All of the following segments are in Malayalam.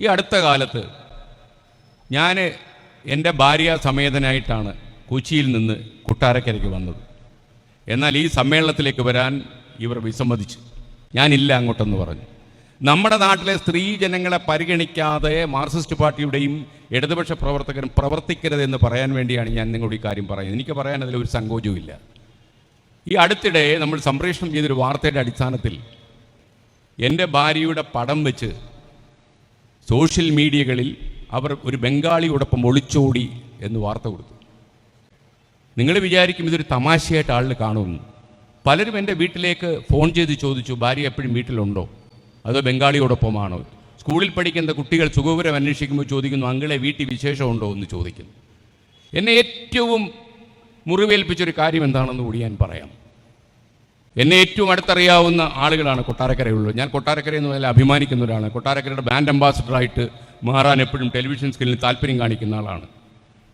ഈ അടുത്ത കാലത്ത് ഞാൻ എന്റെ ഭാര്യ സമേതനായിട്ടാണ് കൊച്ചിയിൽ നിന്ന് കുട്ടാരക്കരയ്ക്ക് വന്നത്. എന്നാൽ ഈ സമ്മേളനത്തിലേക്ക് വരാൻ ഇവർ വിസമ്മതിച്ചു. ഞാനില്ല അങ്ങോട്ടെന്ന് പറഞ്ഞു. നമ്മുടെ നാട്ടിലെ സ്ത്രീ ജനങ്ങളെ പരിഗണിക്കാതെ മാർക്സിസ്റ്റ് പാർട്ടിയുടെയും ഇടതുപക്ഷ പ്രവർത്തകരും പ്രവർത്തിക്കരുത് എന്ന് പറയാൻ വേണ്ടിയാണ് ഞാൻ നിങ്ങളോട് ഈ കാര്യം പറയുന്നത്. എനിക്ക് പറയാൻ അതിൽ ഒരു സങ്കോചവും ഈ അടുത്തിടെ നമ്മൾ സംപ്രേഷണം ചെയ്തൊരു വാർത്തയുടെ അടിസ്ഥാനത്തിൽ എന്റെ ഭാര്യയുടെ പടം വെച്ച് സോഷ്യൽ മീഡിയകളിൽ അവർ ഒരു ബംഗാളിയോടൊപ്പം ഒളിച്ചോടി എന്ന് വാർത്ത കൊടുത്തു. നിങ്ങൾ വിചാരിക്കും ഇതൊരു തമാശയായിട്ട് ആളിന് കാണുമെന്ന്. പലരും എന്റെ വീട്ടിലേക്ക് ഫോൺ ചെയ്ത് ചോദിച്ചു ഭാര്യ എപ്പോഴും വീട്ടിലുണ്ടോ? അതോ ബംഗാളിയോടൊപ്പമാണോ സ്കൂളിൽ പഠിക്കുന്ന കുട്ടികൾ സുഖപുരം അന്വേഷിക്കുമ്പോൾ ചോദിക്കുന്നു അങ്കിളെ വീട്ടിൽ വിശേഷമുണ്ടോ? എന്ന് ചോദിക്കുന്നു. എന്നെ ഏറ്റവും മുറിവേൽപ്പിച്ചൊരു കാര്യം എന്താണെന്ന് കൂടി ഞാൻ പറയാം. എന്നെ ഏറ്റവും അടുത്തറിയാവുന്ന ആളുകളാണ് കൊട്ടാരക്കരയുള്ളത് ഞാൻ കൊട്ടാരക്കര എന്ന് പറഞ്ഞാൽ അഭിമാനിക്കുന്ന ഒരാളാണ് കൊട്ടാരക്കരയുടെ ബ്രാൻഡ് അംബാസിഡറായിട്ട് മാറാൻ എപ്പോഴും ടെലിവിഷൻ സ്ക്രീനിൽ താല്പര്യം കാണിക്കുന്ന ആളാണ്.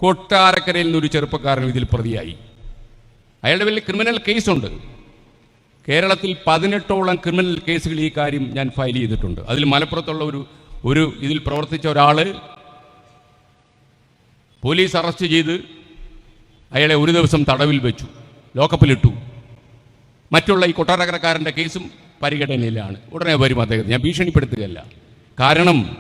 കൊട്ടാരക്കരയിൽ നിന്നൊരു ചെറുപ്പക്കാരൻ ഇതിൽ പ്രതിയായി. അയാളുടെ വലിയ ക്രിമിനൽ കേസുണ്ട് കേരളത്തിൽ പതിനെട്ടോളം ക്രിമിനൽ കേസുകൾ ഈ കാര്യം ഞാൻ ഫയൽ ചെയ്തിട്ടുണ്ട്. അതിൽ മലപ്പുറത്തുള്ള ഒരു ഒരു ഇതിൽ പ്രവർത്തിച്ച ഒരാൾ പോലീസ് അറസ്റ്റ് ചെയ്ത് അയാളെ ഒരു ദിവസം തടവിൽ വെച്ചു. ലോക്കപ്പിലിട്ടു മറ്റുള്ള ഈ കൊട്ടാരക്കരക്കാരന്റെ കേസും പരിഗണനയിലാണ്. ഉടനെ വരും അദ്ദേഹം. ഞാൻ ഭീഷണിപ്പെടുത്തുകയല്ല. കാരണം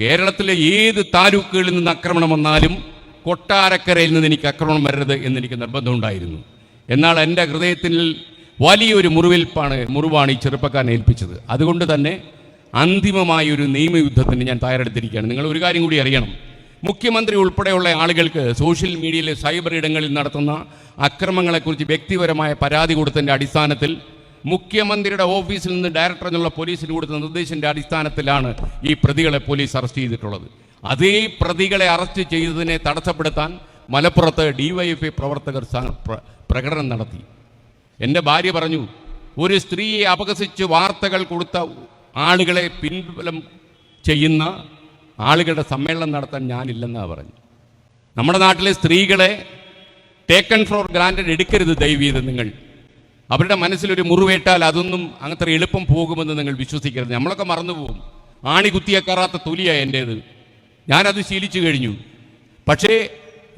കേരളത്തിലെ ഏത് താലൂക്കുകളിൽ നിന്ന് ആക്രമണം വന്നാലും കൊട്ടാരക്കരയിൽ നിന്ന് എനിക്ക് ആക്രമണം വരരുത് എന്നെനിക്ക് നിർബന്ധമുണ്ടായിരുന്നു എന്നാൽ എന്റെ ഹൃദയത്തിൽ വലിയൊരു മുറിവേൽപ്പാണ് മുറിവാണ് ഈ ചെറുപ്പക്കാരൻ ഏൽപ്പിച്ചത്. അതുകൊണ്ട് തന്നെ അന്തിമമായ ഒരു നിയമയുദ്ധത്തിന് ഞാൻ തയ്യാറെടുത്തിരിക്കുകയാണ്. നിങ്ങൾ ഒരു കാര്യം കൂടി അറിയണം. മുഖ്യമന്ത്രി ഉൾപ്പെടെയുള്ള ആളുകൾക്ക് സോഷ്യൽ മീഡിയയിലെ സൈബർ ഇടങ്ങളിൽ നടത്തുന്ന അക്രമങ്ങളെക്കുറിച്ച് വ്യക്തിപരമായ പരാതി കൊടുത്തതിന്റെ അടിസ്ഥാനത്തിൽ മുഖ്യമന്ത്രിയുടെ ഓഫീസിൽ നിന്ന് ഡയറക്ടർ എന്നുള്ള പോലീസിന് കൊടുത്ത നിർദ്ദേശത്തിന്റെ അടിസ്ഥാനത്തിലാണ് ഈ പ്രതികളെ പോലീസ് അറസ്റ്റ് ചെയ്തിട്ടുള്ളത്. അതേ പ്രതികളെ അറസ്റ്റ് ചെയ്തതിനെ തടസ്സപ്പെടുത്താൻ മലപ്പുറത്ത് ഡിവൈഎഫ്ഐ പ്രവർത്തകർ പ്രകടനം നടത്തി. എന്റെ ഭാര്യ പറഞ്ഞു ഒരു സ്ത്രീയെ അപകസിച്ച് വാർത്തകൾ കൊടുത്ത ആളുകളെ പിൻബലം ചെയ്യുന്ന ആളുകളുടെ സമ്മേളനം നടത്താൻ ഞാനില്ലെന്നാണ് പറഞ്ഞു നമ്മുടെ നാട്ടിലെ സ്ത്രീകളെ ടേക്കൺ ഫോർ ഗ്രാന്റഡ് എടുക്കരുത് ദൈവീത് നിങ്ങൾ. അവരുടെ മനസ്സിലൊരു മുറിവേറ്റാൽ അതൊന്നും അങ്ങനത്തെ എളുപ്പം പോകുമെന്ന് നിങ്ങൾ വിശ്വസിക്കരുത്. നമ്മളൊക്കെ മറന്നുപോകും. ആണി കുത്തിയ കുത്തിയേക്കാറാത്ത തൊലിയാണ് എന്റേത്. ഞാനത് ശീലിച്ചു കഴിഞ്ഞു. പക്ഷേ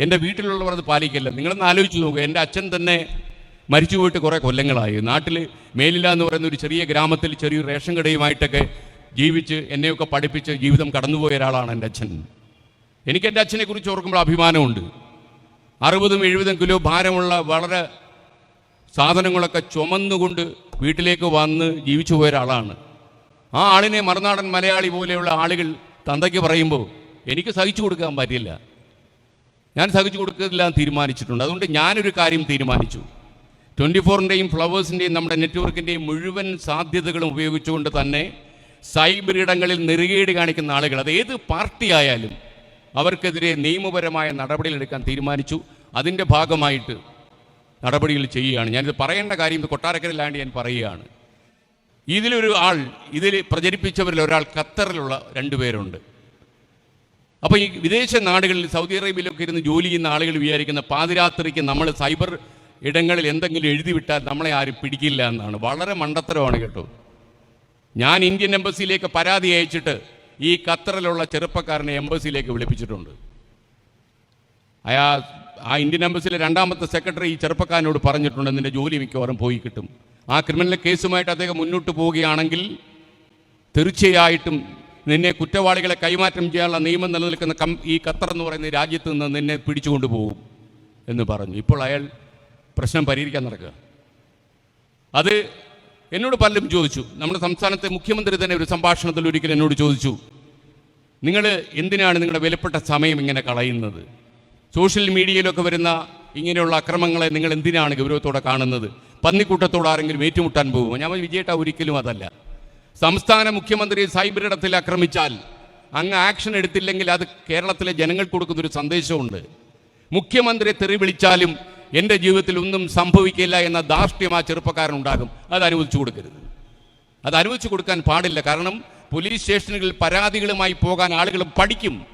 എന്റെ വീട്ടിലുള്ളവർ അത് പാലിക്കില്ല. നിങ്ങളൊന്ന് ആലോചിച്ച് നോക്കുക എന്റെ അച്ഛൻ തന്നെ മരിച്ചു പോയിട്ട് കുറേ കൊല്ലങ്ങളായി. നാട്ടിൽ മേലില്ല എന്ന് പറയുന്ന ഒരു ചെറിയ ഗ്രാമത്തിൽ ചെറിയൊരു റേഷൻ കടയുമായിട്ടൊക്കെ ജീവിച്ച് എന്നെയൊക്കെ പഠിപ്പിച്ച് ജീവിതം കടന്നുപോയ ഒരാളാണ് എന്റെ അച്ഛൻ. എനിക്ക് എന്റെ അച്ഛനെ കുറിച്ച് ഓർക്കുമ്പോൾ അഭിമാനമുണ്ട്. അറുപതും എഴുപതും കിലോ ഭാരമുള്ള വളരെ സാധനങ്ങളൊക്കെ ചുമന്നുകൊണ്ട് വീട്ടിലേക്ക് വന്ന് ജീവിച്ചു പോയ ഒരാളാണ്. ആ ആളിനെ മറുനാടൻ മലയാളി പോലെയുള്ള ആളുകൾ തന്തയ്ക്ക് പറയുമ്പോൾ എനിക്ക് സഹിച്ചു കൊടുക്കാൻ പറ്റില്ല. ഞാൻ സഹിച്ചു കൊടുക്കില്ല തീരുമാനിച്ചിട്ടുണ്ട്. അതുകൊണ്ട് ഞാനൊരു കാര്യം തീരുമാനിച്ചു. ട്വന്റി ഫോറിന്റെയും ഫ്ലവേഴ്സിന്റെയും നമ്മുടെ നെറ്റ്വർക്കിന്റെയും മുഴുവൻ സാധ്യതകളും ഉപയോഗിച്ചുകൊണ്ട് തന്നെ സൈബർ ഇടങ്ങളിൽ നെറുകേട് കാണിക്കുന്ന ആളുകൾ അത് ഏത് പാർട്ടി ആയാലും അവർക്കെതിരെ നിയമപരമായ നടപടികളെടുക്കാൻ തീരുമാനിച്ചു. അതിന്റെ ഭാഗമായിട്ട് നടപടികൾ ചെയ്യുകയാണ്. ഞാനിത് പറയേണ്ട കാര്യം കൊട്ടാരക്കരയിലാണ്ട് ഞാൻ പറയുകയാണ്. ഇതിലൊരു ആൾ ഇതിൽ പ്രചരിപ്പിച്ചവരിൽ ഒരാൾ ഖത്തറിലുള്ള രണ്ടുപേരുണ്ട് അപ്പോൾ ഈ വിദേശ നാടുകളിൽ സൗദി അറേബ്യയിലൊക്കെ ഇരുന്ന് ജോലി ചെയ്യുന്ന ആളുകൾ വിചാരിക്കുന്ന പാതിരാത്രിക്ക് നമ്മൾ സൈബർ ഇടങ്ങളിൽ എന്തെങ്കിലും എഴുതി വിട്ടാൽ നമ്മളെ ആരും പിടിക്കില്ല എന്നാണ്. വളരെ മണ്ടത്തരമാണ് കേട്ടോ. ഞാൻ ഇന്ത്യൻ എംബസിയിലേക്ക് പരാതി അയച്ചിട്ട് ഈ ഖത്തറിലുള്ള ചെറുപ്പക്കാരനെ എംബസിയിലേക്ക് വിളിപ്പിച്ചിട്ടുണ്ട്. അയാ ആ ഇന്ത്യൻ എംബസിയിലെ രണ്ടാമത്തെ സെക്രട്ടറി ഈ ചെറുപ്പക്കാരനോട് പറഞ്ഞിട്ടുണ്ട് നിന്റെ ജോലി മിക്കവാറും പോയി കിട്ടും. ആ ക്രിമിനൽ കേസുമായിട്ട് അദ്ദേഹം മുന്നോട്ട് പോവുകയാണെങ്കിൽ തീർച്ചയായിട്ടും നിന്നെ കുറ്റവാളികളെ കൈമാറ്റം ചെയ്യാനുള്ള നിയമം നിലനിൽക്കുന്ന കം ഈ ഖത്തർ എന്ന് പറയുന്ന രാജ്യത്ത് നിന്ന് നിന്നെ പിടിച്ചുകൊണ്ട് പോകും എന്ന് പറഞ്ഞു. ഇപ്പോൾ അയാൾ പ്രശ്നം പരിഹരിക്കാൻ നടക്കുക. അത് എന്നോട് പലരും ചോദിച്ചു. നമ്മുടെ സംസ്ഥാനത്തെ മുഖ്യമന്ത്രി തന്നെ ഒരു സംഭാഷണത്തിൽ ഒരിക്കൽ എന്നോട് ചോദിച്ചു. നിങ്ങൾ എന്തിനാണ് നിങ്ങളുടെ വിലപ്പെട്ട സമയം ഇങ്ങനെ കളയുന്നത്? സോഷ്യൽ മീഡിയയിലൊക്കെ വരുന്ന ഇങ്ങനെയുള്ള അക്രമങ്ങളെ നിങ്ങൾ എന്തിനാണ് ഗൗരവത്തോടെ കാണുന്നത്? പന്നിക്കൂട്ടത്തോട് ആരെങ്കിലും ഏറ്റുമുട്ടാൻ പോകുമോ? ഞാൻ വിജയേട്ട ഒരിക്കലും അതല്ല. സംസ്ഥാന മുഖ്യമന്ത്രി സൈബർ ഇടത്തിൽ ആക്രമിച്ചാൽ അങ്ങ് ആക്ഷൻ എടുത്തില്ലെങ്കിൽ അത് കേരളത്തിലെ ജനങ്ങൾക്ക് കൊടുക്കുന്നൊരു സന്ദേശമുണ്ട്. മുഖ്യമന്ത്രിയെ തെറി വിളിച്ചാലും എന്റെ ജീവിതത്തിൽ ഒന്നും സംഭവിക്കില്ല എന്ന ധാർഷ്ട്യം ആ ചെറുപ്പക്കാരനുണ്ടാകും അത് അനുവദിച്ചു കൊടുക്കരുത്. അത് അനുവദിച്ചു കൊടുക്കാൻ പാടില്ല. കാരണം പോലീസ് സ്റ്റേഷനുകളിൽ പരാതികളുമായി പോകാൻ ആളുകൾ പഠിക്കും.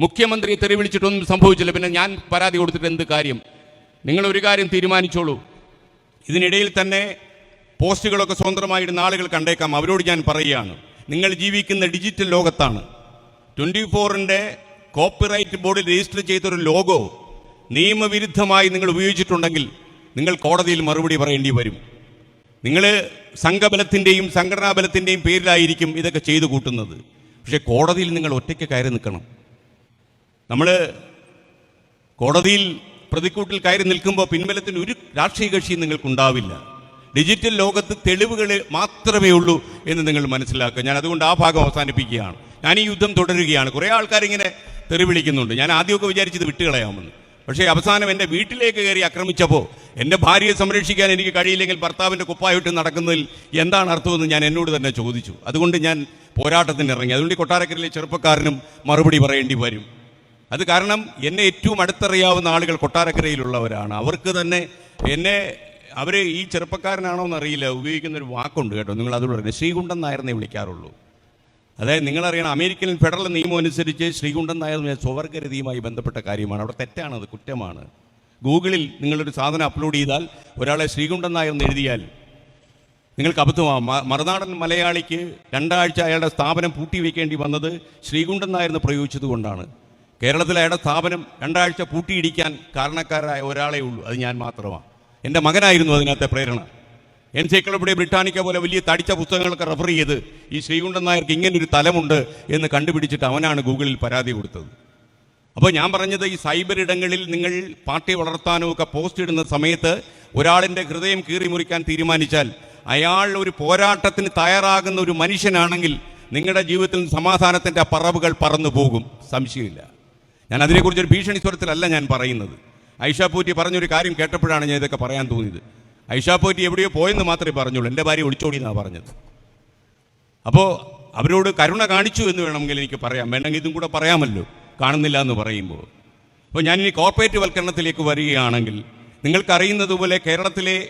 മുഖ്യമന്ത്രി തെറി വിളിച്ചിട്ടൊന്നും സംഭവിച്ചില്ല. പിന്നെ ഞാൻ പരാതി കൊടുത്തിട്ട് എന്ത് കാര്യം? നിങ്ങൾ ഒരു കാര്യം തീരുമാനിച്ചോളൂ. ഇതിനിടയിൽ തന്നെ പോസ്റ്റുകളൊക്കെ സ്വതന്ത്രമായിരുന്ന ആളുകൾ കണ്ടേക്കാം. അവരോട് ഞാൻ പറയുകയാണ്. നിങ്ങൾ ജീവിക്കുന്ന ഡിജിറ്റൽ ലോകത്താണ്. ട്വന്റി ഫോറിന്റെ കോപ്പിറൈറ്റ് ബോർഡിൽ രജിസ്റ്റർ ചെയ്തൊരു ലോഗോ നിയമവിരുദ്ധമായി നിങ്ങൾ ഉപയോഗിച്ചിട്ടുണ്ടെങ്കിൽ നിങ്ങൾ കോടതിയിൽ മറുപടി പറയേണ്ടി വരും. നിങ്ങൾ സംഘബലത്തിന്റെയും സംഘടനാ ബലത്തിന്റെയും പേരിലായിരിക്കും ഇതൊക്കെ ചെയ്തു കൂട്ടുന്നത്. പക്ഷേ കോടതിയിൽ നിങ്ങൾ ഒറ്റയ്ക്ക് കയറി നിൽക്കണം. നമ്മൾ കോടതിയിൽ പ്രതിക്കൂട്ടിൽ കയറി നിൽക്കുമ്പോൾ പിൻബലത്തിന് ഒരു രാഷ്ട്രീയ കക്ഷിയും നിങ്ങൾക്കുണ്ടാവില്ല. ഡിജിറ്റൽ ലോകത്ത് തെളിവുകൾ മാത്രമേ ഉള്ളൂ എന്ന് നിങ്ങൾ മനസ്സിലാക്കുക. ഞാൻ അതുകൊണ്ട് ആ ഭാഗം അവസാനിപ്പിക്കുകയാണ്. ഞാൻ ഈ യുദ്ധം തുടരുകയാണ്. കുറേ ആൾക്കാരിങ്ങനെ തെറി വിളിക്കുന്നുണ്ട് ഞാൻ ആദ്യമൊക്കെ വിചാരിച്ചത് വിട്ടുകളയാമെന്ന്. പക്ഷേ അവസാനം എന്റെ വീട്ടിലേക്ക് കയറി ആക്രമിച്ചപ്പോൾ എന്റെ ഭാര്യയെ സംരക്ഷിക്കാൻ എനിക്ക് കഴിയില്ലെങ്കിൽ ഭർത്താവിന്റെ കുപ്പായിട്ട് നടക്കുന്നതിൽ എന്താണ് അർത്ഥമെന്ന് ഞാൻ എന്നോട് തന്നെ ചോദിച്ചു. അതുകൊണ്ട് ഞാൻ പോരാട്ടത്തിന് ഇറങ്ങി. അതുകൊണ്ട് കൊട്ടാരക്കരയിലെ ചെറുപ്പക്കാരനും മറുപടി പറയേണ്ടി വരും. അത് കാരണം എന്നെ ഏറ്റവും അടുത്തറിയാവുന്ന ആളുകൾ കൊട്ടാരക്കരയിലുള്ളവരാണ്. അവർക്ക് തന്നെ എന്നെ അവർ ഈ ചെറുപ്പക്കാരനാണോ എന്നറിയില്ല. ഉപയോഗിക്കുന്ന ഒരു വാക്കുണ്ട് കേട്ടോ. നിങ്ങൾ അതുകൊണ്ട് ശ്രീകുണ്ടെന്നായിരുന്നേ വിളിക്കാറുള്ളൂ. അതായത് നിങ്ങളറിയണം അമേരിക്കൻ ഫെഡറൽ നിയമം അനുസരിച്ച് ശ്രീകുണ്ഠൻ നായർ സ്വവർഗരതിയുമായി ബന്ധപ്പെട്ട കാര്യമാണ്. അവിടെ തെറ്റാണ് അത് കുറ്റമാണ്. ഗൂഗിളിൽ നിങ്ങളൊരു സാധനം അപ്ലോഡ് ചെയ്താൽ ഒരാളെ ശ്രീകുണ്ഠൻ നായർ എന്ന് എഴുതിയാൽ നിങ്ങൾക്ക് അബദ്ധമാവും മറുനാടൻ മലയാളിക്ക് രണ്ടാഴ്ച അയാളുടെ സ്ഥാപനം പൂട്ടി വയ്ക്കേണ്ടി വന്നത് ശ്രീകുണ്ഠൻ നായർ എന്ന് പ്രയോഗിച്ചത് കൊണ്ടാണ്. കേരളത്തിൽ അയാളുടെ സ്ഥാപനം രണ്ടാഴ്ച പൂട്ടിയിടിക്കാൻ കാരണക്കാരായ ഒരാളേ ഉള്ളൂ. അത് ഞാൻ മാത്രമാണ്. എന്റെ മകനായിരുന്നു അതിനകത്തെ പ്രേരണ. എൻസൈക്ലോപീഡിയ ബ്രിട്ടാനിക്ക പോലെ വലിയ തടിച്ച പുസ്തകങ്ങളൊക്കെ റെഫർ ചെയ്ത് ഈ ശ്രീകുണ്ഠൻ നായർക്ക് ഇങ്ങനൊരു തലമുണ്ട് എന്ന് കണ്ടുപിടിച്ചിട്ട് അവനാണ് ഗൂഗിളിൽ പരാതി കൊടുത്തത്. അപ്പോൾ ഞാൻ പറഞ്ഞത് ഈ സൈബർ ഇടങ്ങളിൽ നിങ്ങൾ പാർട്ടി വളർത്താനോ ഒക്കെ പോസ്റ്റ് ഇടുന്ന സമയത്ത് ഒരാളിന്റെ ഹൃദയം കീറി മുറിക്കാൻ തീരുമാനിച്ചാൽ അയാൾ ഒരു പോരാട്ടത്തിന് തയ്യാറാകുന്ന ഒരു മനുഷ്യനാണെങ്കിൽ നിങ്ങളുടെ ജീവിതത്തിൽ സമാധാനത്തിന്റെ പറവുകൾ പറന്നു പോകും. സംശയമില്ല. ഞാൻ അതിനെക്കുറിച്ചൊരു ഭീഷണി സ്വരത്തിലല്ല ഞാൻ പറയുന്നത്. ഐഷാ പൂറ്റി പറഞ്ഞൊരു കാര്യം കേട്ടപ്പോഴാണ് ഞാൻ ഇതൊക്കെ പറയാൻ തോന്നിയത്. ഐഷ പോയിട്ട് എവിടെയോ പോയെന്ന് മാത്രമേ പറഞ്ഞുള്ളൂ. എന്റെ ഭാര്യ ഒളിച്ചോടി എന്നാണ് പറഞ്ഞത്. അപ്പോൾ അവരോട് കരുണ കാണിച്ചു എന്ന് വേണമെങ്കിൽ എനിക്ക് പറയാം. വേണമെങ്കിൽ ഇതും കൂടെ പറയാമല്ലോ. കാണുന്നില്ല എന്ന് പറയുമ്പോൾ. അപ്പോൾ ഞാനിനി കോർപ്പറേറ്റ് വൽക്കരണത്തിലേക്ക് വരികയാണെങ്കിൽ നിങ്ങൾക്കറിയുന്നതുപോലെ കേരളത്തിലെ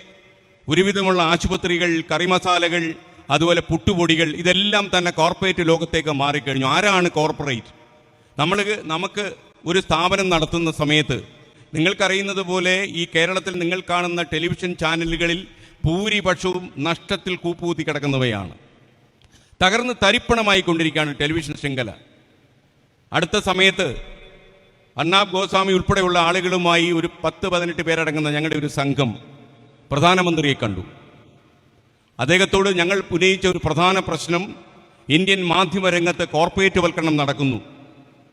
ഒരുവിധമുള്ള ആശുപത്രികൾ കറിമസാലകൾ അതുപോലെ പുട്ടുപൊടികൾ ഇതെല്ലാം തന്നെ കോർപ്പറേറ്റ് ലോകത്തേക്ക് മാറിക്കഴിഞ്ഞു. ആരാണ് കോർപ്പറേറ്റ് നമ്മൾ നമുക്ക് ഒരു സ്ഥാപനം നടത്തുന്ന സമയത്ത് നിങ്ങൾക്കറിയുന്നത് പോലെ ഈ കേരളത്തിൽ നിങ്ങൾ കാണുന്ന ടെലിവിഷൻ ചാനലുകളിൽ ഭൂരിപക്ഷവും നഷ്ടത്തിൽ കൂപ്പുകൂത്തി കിടക്കുന്നവയാണ്. തകർന്ന് തരിപ്പണമായി കൊണ്ടിരിക്കുകയാണ് ടെലിവിഷൻ ശൃംഖല. അടുത്ത സമയത്ത് അണ്ണാബ് ഗോസ്വാമി ഉൾപ്പെടെയുള്ള ആളുകളുമായി ഒരു പത്ത് പതിനെട്ട് പേരടങ്ങുന്ന ഞങ്ങളുടെ ഒരു സംഘം പ്രധാനമന്ത്രിയെ കണ്ടു. അദ്ദേഹത്തോട് ഞങ്ങൾ ഉന്നയിച്ച ഒരു പ്രധാന പ്രശ്നം ഇന്ത്യൻ മാധ്യമരംഗത്ത് കോർപ്പറേറ്റ് വൽക്കരണം നടക്കുന്നു.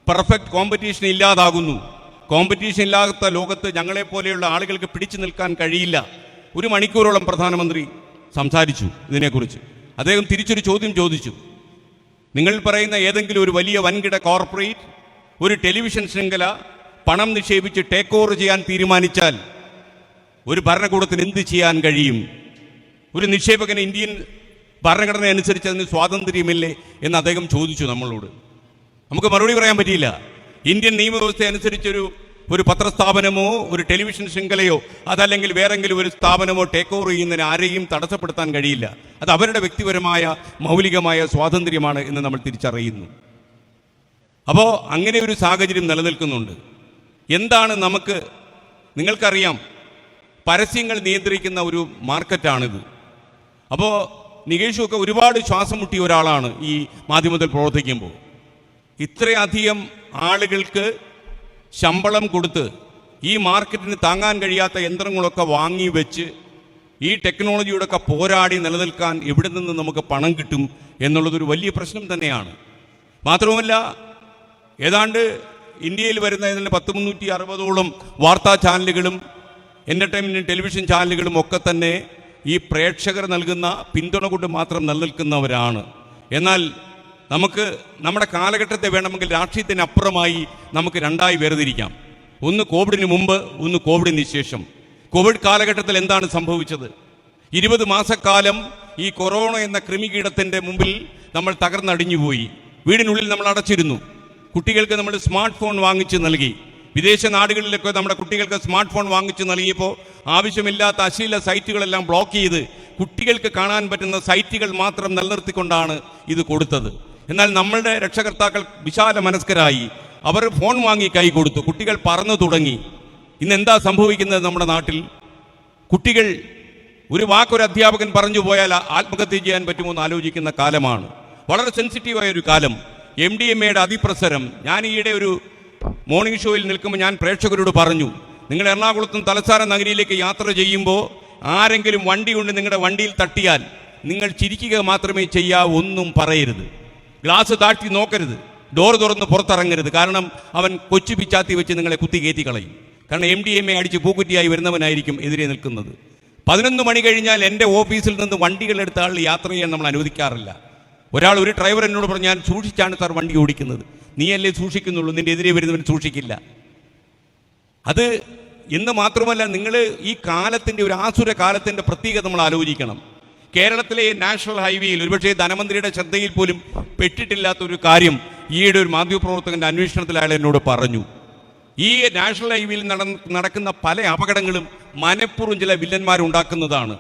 പെർഫെക്റ്റ് കോമ്പറ്റീഷൻ ഇല്ലാതാകുന്നു. കോമ്പറ്റീഷൻ ഇല്ലാത്ത ലോകത്ത് ഞങ്ങളെപ്പോലെയുള്ള ആളുകൾക്ക് പിടിച്ചു നിൽക്കാൻ കഴിയില്ല. ഒരു മണിക്കൂറോളം പ്രധാനമന്ത്രി സംസാരിച്ചു ഇതിനെക്കുറിച്ച്. അദ്ദേഹം തിരിച്ചൊരു ചോദ്യം ചോദിച്ചു. നിങ്ങൾ പറയുന്ന ഏതെങ്കിലും ഒരു വലിയ വൻകിട കോർപ്പറേറ്റ് ഒരു ടെലിവിഷൻ ശൃംഖല പണം നിക്ഷേപിച്ച് ടേക്ക് ഓവർ ചെയ്യാൻ തീരുമാനിച്ചാൽ ഒരു ഭരണകൂടത്തിന് എന്ത് ചെയ്യാൻ കഴിയും? ഒരു നിക്ഷേപകന് ഇന്ത്യൻ ഭരണഘടന അനുസരിച്ച് അതിന് സ്വാതന്ത്ര്യമില്ലേ എന്ന് അദ്ദേഹം ചോദിച്ചു നമ്മളോട്. നമുക്ക് മറുപടി പറയാൻ പറ്റിയില്ല. ഇന്ത്യൻ നിയമവ്യവസ്ഥ അനുസരിച്ചൊരു ഒരു പത്രസ്ഥാപനമോ ഒരു ടെലിവിഷൻ ശൃംഖലയോ അതല്ലെങ്കിൽ വേറെങ്കിലും ഒരു സ്ഥാപനമോ ടേക്ക് ഓവർ ചെയ്യുന്നതിന് ആരെയും തടസ്സപ്പെടുത്താൻ കഴിയില്ല. അത് അവരുടെ വ്യക്തിപരമായ മൗലികമായ സ്വാതന്ത്ര്യമാണ് എന്ന് നമ്മൾ തിരിച്ചറിയുന്നു. അപ്പോൾ അങ്ങനെ ഒരു സാഹചര്യം നിലനിൽക്കുന്നുണ്ട്. എന്താണ് നമുക്ക് നിങ്ങൾക്കറിയാം പരസ്യങ്ങൾ നിയന്ത്രിക്കുന്ന ഒരു മാർക്കറ്റാണിത്. അപ്പോൾ നികേഷുമൊക്കെ ഒരുപാട് ശ്വാസം മുട്ടിയ ഒരാളാണ് ഈ മാധ്യമത്തിൽ പ്രവർത്തിക്കുമ്പോൾ. ഇത്രയധികം ആളുകൾക്ക് ശമ്പളം കൊടുത്ത് ഈ മാർക്കറ്റിന് താങ്ങാൻ കഴിയാത്ത യന്ത്രങ്ങളൊക്കെ വാങ്ങി വെച്ച് ഈ ടെക്നോളജിയോടൊക്കെ പോരാടി നിലനിൽക്കാൻ എവിടെ നിന്ന് നമുക്ക് പണം കിട്ടും എന്നുള്ളതൊരു വലിയ പ്രശ്നം തന്നെയാണ്. മാത്രവുമല്ല ഏതാണ്ട് ഇന്ത്യയിൽ വരുന്ന ഏതാണ്ട് പത്ത് മുന്നൂറ്റി അറുപതോളം വാർത്താ ചാനലുകളും എന്റർടൈൻമെന്റ് ടെലിവിഷൻ ചാനലുകളും ഒക്കെ തന്നെ ഈ പ്രേക്ഷകർ നൽകുന്ന പിന്തുണ കൊണ്ട് മാത്രം നിലനിൽക്കുന്നവരാണ്. എന്നാൽ നമുക്ക് നമ്മുടെ കാലഘട്ടത്തെ വേണമെങ്കിൽ രാഷ്ട്രീയത്തിനപ്പുറമായി നമുക്ക് രണ്ടായി വേർതിരിക്കാം. ഒന്ന് കോവിഡിന് മുമ്പ് ഒന്ന് കോവിഡിന് ശേഷം. കോവിഡ് കാലഘട്ടത്തിൽ എന്താണ് സംഭവിച്ചത്? ഇരുപത് മാസക്കാലം ഈ കൊറോണ എന്ന കൃമികീടത്തിന്റെ മുമ്പിൽ നമ്മൾ തകർന്നടിഞ്ഞുപോയി. വീടിനുള്ളിൽ നമ്മൾ അടച്ചിരുന്നു. കുട്ടികൾക്ക് നമ്മൾ സ്മാർട്ട് ഫോൺ വാങ്ങിച്ചു നൽകി. വിദേശ നാടുകളിലൊക്കെ നമ്മുടെ കുട്ടികൾക്ക് സ്മാർട്ട് ഫോൺ വാങ്ങിച്ച് നൽകിയപ്പോൾ ആവശ്യമില്ലാത്ത അശ്ലീല സൈറ്റുകളെല്ലാം ബ്ലോക്ക് ചെയ്ത് കുട്ടികൾക്ക് കാണാൻ പറ്റുന്ന സൈറ്റുകൾ മാത്രം നിലനിർത്തിക്കൊണ്ടാണ് ഇത് കൊടുത്തത്. എന്നാൽ നമ്മളുടെ രക്ഷകർത്താക്കൾ വിശാല മനസ്കരായി അവർ ഫോൺ വാങ്ങി കൈ കൊടുത്തു. കുട്ടികൾ പറന്നു തുടങ്ങി. ഇന്ന് എന്താ സംഭവിക്കുന്നത് നമ്മുടെ നാട്ടിൽ? കുട്ടികൾ ഒരു വാക്കൊരു അധ്യാപകൻ പറഞ്ഞു പോയാൽ ആത്മഹത്യ ചെയ്യാൻ പറ്റുമോ എന്ന് ആലോചിക്കുന്ന കാലമാണ്. വളരെ സെൻസിറ്റീവായ ഒരു കാലം. എം ഡി എം എയുടെ അതിപ്രസരം. ഞാൻ ഈയിടെ ഒരു മോർണിംഗ് ഷോയിൽ നിൽക്കുമ്പോൾ ഞാൻ പ്രേക്ഷകരോട് പറഞ്ഞു നിങ്ങൾ എറണാകുളത്തും തലസ്ഥാന നഗരിയിലേക്ക് യാത്ര ചെയ്യുമ്പോൾ ആരെങ്കിലും വണ്ടി കൊണ്ട് നിങ്ങളുടെ വണ്ടിയിൽ തട്ടിയാൽ നിങ്ങൾ ചിരിക്കുക മാത്രമേ ചെയ്യാവൊന്നും പറയരുത്. ഗ്ലാസ് താഴ്ത്തി നോക്കരുത്. ഡോർ തുറന്ന് പുറത്തിറങ്ങരുത്. കാരണം അവൻ കൊച്ചു പിച്ചാത്തി വെച്ച് നിങ്ങളെ കുത്തി കയറ്റി കളയും. കാരണം എം ഡി എം എ അടിച്ച് പൂക്കുറ്റിയായി വരുന്നവനായിരിക്കും എതിരെ നിൽക്കുന്നത്. പതിനൊന്ന് മണി കഴിഞ്ഞാൽ എന്റെ ഓഫീസിൽ നിന്ന് വണ്ടികൾ എടുത്ത ആൾ യാത്ര ചെയ്യാൻ നമ്മൾ അനുവദിക്കാറില്ല. ഒരാൾ ഒരു ഡ്രൈവർ എന്നോട് പറഞ്ഞു ഞാൻ സൂക്ഷിച്ചാണ് സാർ വണ്ടി ഓടിക്കുന്നത്. നീയല്ലേ സൂക്ഷിക്കുന്നുള്ളൂ. നിന്റെ എതിരെ വരുന്നവൻ സൂക്ഷിക്കില്ല. അത് എന്ന് മാത്രമല്ല നിങ്ങൾ ഈ കാലത്തിന്റെ ഒരു ആസുര കാലത്തിന്റെ പ്രത്യേകത നമ്മൾ ആലോചിക്കണം. കേരളത്തിലെ നാഷണൽ ഹൈവേയിൽ ഒരുപക്ഷെ ധനമന്ത്രിയുടെ ശ്രദ്ധയിൽ പോലും പെട്ടിട്ടില്ലാത്ത ഒരു കാര്യം ഈയിടെ ഒരു മാധ്യമപ്രവർത്തകന്റെ അന്വേഷണത്തിൽ അയാൾ എന്നോട് പറഞ്ഞു. ഈ നാഷണൽ ഹൈവേയിൽ നട- നടക്കുന്ന പല അപകടങ്ങളും മനഃപൂർവം ചില വില്ലന്മാരുണ്ടാക്കുന്നതാണ്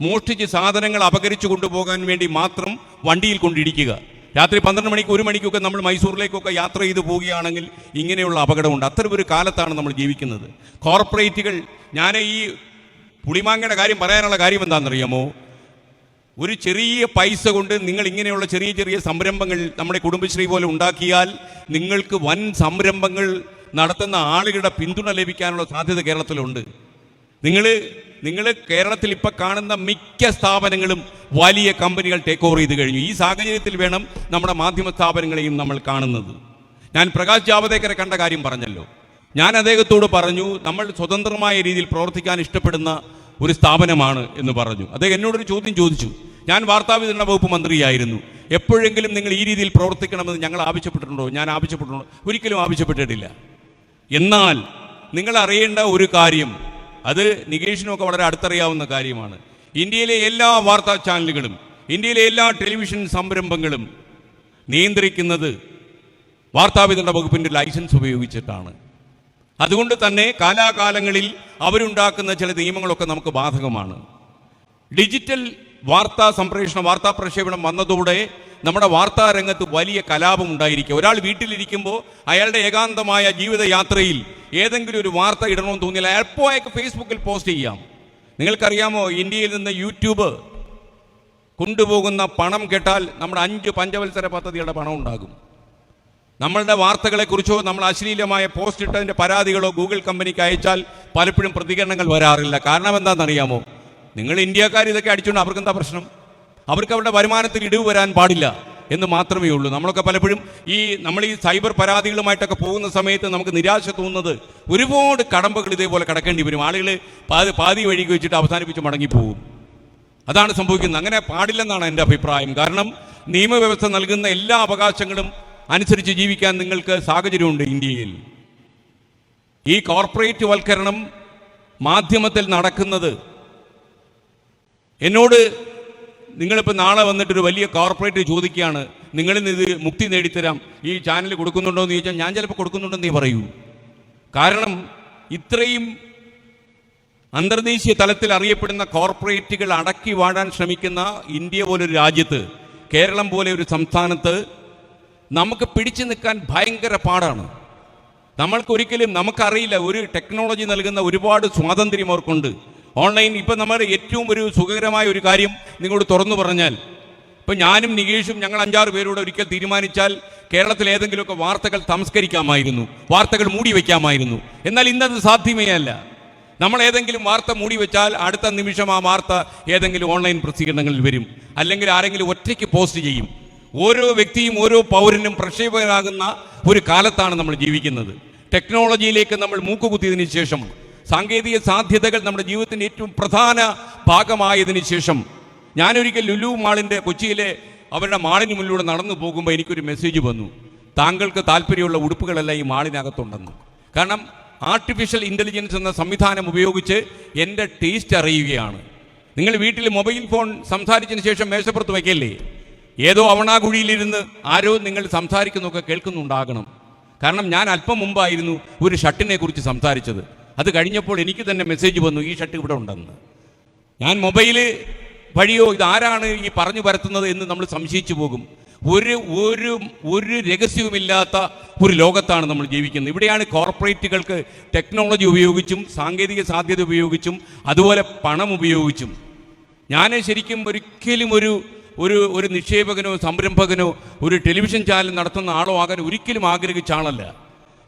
മോഷ്ടിച്ച് സാധനങ്ങൾ അപകരിച്ചു കൊണ്ടുപോകാൻ വേണ്ടി മാത്രം വണ്ടിയിൽ കൊണ്ടിരിക്കുക. രാത്രി പന്ത്രണ്ട് മണിക്ക് ഒരു മണിക്കൊക്കെ നമ്മൾ മൈസൂറിലേക്കൊക്കെ യാത്ര ചെയ്തു പോവുകയാണെങ്കിൽ ഇങ്ങനെയുള്ള അപകടമുണ്ട്. അത്തരം ഒരു കാലത്താണ് നമ്മൾ ജീവിക്കുന്നത്. കോർപ്പറേറ്റുകൾ ഞാൻ ഈ പുളിമാങ്ങയുടെ കാര്യം പറയാനുള്ള കാര്യം എന്താണെന്നറിയാമോ? ഒരു ചെറിയ പൈസ കൊണ്ട് നിങ്ങൾ ഇങ്ങനെയുള്ള ചെറിയ ചെറിയ സംരംഭങ്ങൾ നമ്മുടെ കുടുംബശ്രീ പോലെ ഉണ്ടാക്കിയാൽ നിങ്ങൾക്ക് വൻ സംരംഭങ്ങൾ നടത്തുന്ന ആളുകളുടെ പിന്തുണ ലഭിക്കാനുള്ള സാധ്യത കേരളത്തിലുണ്ട്. നിങ്ങൾ നിങ്ങൾ കേരളത്തിൽ ഇപ്പം കാണുന്ന മിക്ക സ്ഥാപനങ്ങളും വലിയ കമ്പനികൾ ടേക്ക് ഓവർ ചെയ്ത് കഴിഞ്ഞു. ഈ സാഹചര്യത്തിൽ വേണം നമ്മുടെ മാധ്യമ സ്ഥാപനങ്ങളെയും നമ്മൾ കാണുന്നത്. ഞാൻ പ്രകാശ് ജാവദേക്കറെ കണ്ട കാര്യം പറഞ്ഞല്ലോ. ഞാൻ അദ്ദേഹത്തോട് പറഞ്ഞു നമ്മൾ സ്വതന്ത്രമായ രീതിയിൽ പ്രവർത്തിക്കാൻ ഇഷ്ടപ്പെടുന്ന ഒരു സ്ഥാപനമാണ് എന്ന് പറഞ്ഞു. അദ്ദേഹം എന്നോടൊരു ചോദ്യം ചോദിച്ചു. ഞാൻ വാർത്താവിതരണ വകുപ്പ് മന്ത്രിയായിരുന്നു. എപ്പോഴെങ്കിലും നിങ്ങൾ ഈ രീതിയിൽ പ്രവർത്തിക്കണമെന്ന് ഞങ്ങൾ ആവശ്യപ്പെട്ടിട്ടുണ്ടോ? ഞാൻ ആവശ്യപ്പെട്ടിട്ടുണ്ടോ? ഒരിക്കലും ആവശ്യപ്പെട്ടിട്ടില്ല. എന്നാൽ നിങ്ങൾ അറിയേണ്ട ഒരു കാര്യം അത് നികേഷിനൊക്കെ വളരെ അടുത്തറിയാവുന്ന കാര്യമാണ്. ഇന്ത്യയിലെ എല്ലാ വാർത്താ ചാനലുകളും ഇന്ത്യയിലെ എല്ലാ ടെലിവിഷൻ സംരംഭങ്ങളും നിയന്ത്രിക്കുന്നത് വാർത്താവിതരണ വകുപ്പിന്റെ ലൈസൻസ് ഉപയോഗിച്ചിട്ടാണ്. അതുകൊണ്ട് തന്നെ കാലാകാലങ്ങളിൽ അവരുണ്ടാക്കുന്ന ചില നിയമങ്ങളൊക്കെ നമുക്ക് ബാധകമാണ്. ഡിജിറ്റൽ വാർത്താ സംപ്രേഷണം വാർത്താ പ്രക്ഷേപണം വന്നതോടെ നമ്മുടെ വാർത്താ രംഗത്ത് വലിയ കലാപം ഉണ്ടായിരിക്കുക ഒരാൾ വീട്ടിലിരിക്കുമ്പോൾ അയാളുടെ ഏകാന്തമായ ജീവിതയാത്രയിൽ ഏതെങ്കിലും ഒരു വാർത്ത ഇടണമെന്ന് തോന്നിയാൽ അയാൾപ്പോൾ അയാൾക്ക് ഫേസ്ബുക്കിൽ പോസ്റ്റ് ചെയ്യാം. നിങ്ങൾക്കറിയാമോ ഇന്ത്യയിൽ നിന്ന് യൂട്യൂബ് കൊണ്ടുപോകുന്ന പണം കേട്ടാൽ നമ്മുടെ അഞ്ച് പഞ്ചവത്സര പദ്ധതിയുടെ പണം ഉണ്ടാകും. നമ്മളുടെ വാർത്തകളെക്കുറിച്ചോ നമ്മൾ അശ്ലീലമായ പോസ്റ്റ് ഇട്ടതിന്റെ പരാതികളോ ഗൂഗിൾ കമ്പനിക്ക് അയച്ചാൽ പലപ്പോഴും പ്രതികരണങ്ങൾ വരാറില്ല. കാരണം എന്താണെന്നറിയാമോ? നിങ്ങൾ ഇന്ത്യക്കാർ ഇതൊക്കെ അടിച്ചുകൊണ്ട് അവർക്ക് എന്താ പ്രശ്നം? അവർക്ക് അവരുടെ വരുമാനത്തിൽ ഇടിവ് വരാൻ പാടില്ല എന്ന് മാത്രമേ ഉള്ളൂ. നമ്മളൊക്കെ പലപ്പോഴും ഈ നമ്മൾ ഈ സൈബർ പരാതികളുമായിട്ടൊക്കെ പോകുന്ന സമയത്ത് നമുക്ക് നിരാശ തോന്നുന്നത് ഒരുപാട് കടമ്പകൾ ഇതേപോലെ കടക്കേണ്ടി വരും. ആളുകൾ പാതി പാതി വഴിക്ക് വെച്ചിട്ട് അവസാനിപ്പിച്ച് മടങ്ങിപ്പോകും. അതാണ് സംഭവിക്കുന്നത്. അങ്ങനെ പാടില്ലെന്നാണ് എന്റെ അഭിപ്രായം. കാരണം നിയമവ്യവസ്ഥ നൽകുന്ന എല്ലാ അവകാശങ്ങളും അനുസരിച്ച് ജീവിക്കാൻ നിങ്ങൾക്ക് സാഹചര്യമുണ്ട് ഇന്ത്യയിൽ. ഈ കോർപ്പറേറ്റ് വൽക്കരണം മാധ്യമത്തിൽ നടക്കുന്നത് എന്നോട് നിങ്ങളിപ്പോൾ നാളെ വന്നിട്ടൊരു വലിയ കോർപ്പറേറ്റ് ചോദിക്കുകയാണ് നിങ്ങളിൽ നിന്ന് ഇത് മുക്തി നേടിത്തരാം. ഈ ചാനൽ കൊടുക്കുന്നുണ്ടോ എന്ന് ചോദിച്ചാൽ ഞാൻ ചിലപ്പോൾ കൊടുക്കുന്നുണ്ടെന്നേ പറയൂ. കാരണം ഇത്രയും അന്തർദേശീയ തലത്തിൽ അറിയപ്പെടുന്ന കോർപ്പറേറ്റുകൾ അടക്കി വാഴാൻ ശ്രമിക്കുന്ന ഇന്ത്യ പോലൊരു രാജ്യത്ത് കേരളം പോലെ ഒരു സംസ്ഥാനത്ത് നമുക്ക് പിടിച്ചു നിൽക്കാൻ ഭയങ്കര പാടാണ്. നമ്മൾക്കൊരിക്കലും നമുക്കറിയില്ല ഒരു ടെക്നോളജി നൽകുന്ന ഒരുപാട് സ്വാതന്ത്ര്യം അവർക്കുണ്ട്. ഓൺലൈൻ ഇപ്പം നമ്മുടെ ഏറ്റവും ഒരു സുഖകരമായ ഒരു കാര്യം നിങ്ങളോട് തുറന്നു പറഞ്ഞാൽ ഇപ്പം ഞാനും നികേഷും ഞങ്ങൾ അഞ്ചാറ് പേരോട് ഒരിക്കൽ തീരുമാനിച്ചാൽ കേരളത്തിൽ ഏതെങ്കിലുമൊക്കെ വാർത്തകൾ തമസ്കരിക്കാമായിരുന്നു വാർത്തകൾ മൂടി വയ്ക്കാമായിരുന്നു എന്നാൽ ഇന്നത് സാധ്യമേ അല്ല. നമ്മൾ ഏതെങ്കിലും വാർത്ത മൂടി വെച്ചാൽ അടുത്ത നിമിഷം ആ വാർത്ത ഏതെങ്കിലും ഓൺലൈൻ പ്രസിദ്ധീകരണങ്ങളിൽ വരും. അല്ലെങ്കിൽ ആരെങ്കിലും ഒറ്റയ്ക്ക് പോസ്റ്റ് ചെയ്യും. ഓരോ വ്യക്തിയും ഓരോ പൗരനും പ്രക്ഷേപകനാകുന്ന ഒരു കാലത്താണ് നമ്മൾ ജീവിക്കുന്നത്. ടെക്നോളജിയിലേക്ക് നമ്മൾ മൂക്കുകുത്തിയതിനു ശേഷം സാങ്കേതിക സാധ്യതകൾ നമ്മുടെ ജീവിതത്തിന്റെ ഏറ്റവും പ്രധാന ഭാഗമായതിനു ശേഷം ഞാനൊരിക്കൽ ലുലു മാളിന്റെ കൊച്ചിയിലെ അവരുടെ മാളിന് മുന്നിലൂടെ നടന്നു പോകുമ്പോൾ എനിക്കൊരു മെസ്സേജ് വന്നു. താങ്കൾക്ക് താല്പര്യമുള്ള ഉടുപ്പുകളെല്ലാം ഈ മാളിനകത്തുണ്ടെന്ന്. കാരണം ആർട്ടിഫിഷ്യൽ ഇന്റലിജൻസ് എന്ന സംവിധാനം ഉപയോഗിച്ച് എന്റെ ടേസ്റ്റ് അറിയുകയാണ്. നിങ്ങൾ വീട്ടിൽ മൊബൈൽ ഫോൺ സംസാരിച്ചതിന് ശേഷം മേശപ്പുറത്ത് വയ്ക്കല്ലേ? ഏതോ അവണാകുഴിയിലിരുന്ന് ആരോ നിങ്ങൾ സംസാരിക്കുന്നൊക്കെ കേൾക്കുന്നുണ്ടാകണം. കാരണം ഞാൻ അല്പം മുമ്പായിരുന്നു ഒരു ഷട്ടിനെ കുറിച്ച് സംസാരിച്ചത്. അത് കഴിഞ്ഞപ്പോൾ എനിക്ക് തന്നെ മെസ്സേജ് വന്നു ഈ ഷർട്ട് ഇവിടെ ഉണ്ടെന്ന്. ഞാൻ മൊബൈൽ വഴിയോ ഇതാരാണ് ഈ പറഞ്ഞു പരത്തുന്നത് എന്ന് നമ്മൾ സംശയിച്ചു പോകും. ഒരു ഒരു ഒരു രഹസ്യവുമില്ലാത്ത ഒരു ലോകത്താണ് നമ്മൾ ജീവിക്കുന്നത്. ഇവിടെയാണ് കോർപ്പറേറ്റുകൾക്ക് ടെക്നോളജി ഉപയോഗിച്ചും സാങ്കേതിക സാധ്യത ഉപയോഗിച്ചും അതുപോലെ പണം ഉപയോഗിച്ചും. ഞാൻ ശരിക്കും ഒരിക്കലും ഒരു ഒരു ഒരു നിക്ഷേപകനോ സംരംഭകനോ ഒരു ടെലിവിഷൻ ചാനൽ നടത്തുന്ന ആളോ ആകാൻ ഒരിക്കലും ആഗ്രഹിച്ച ആളല്ല.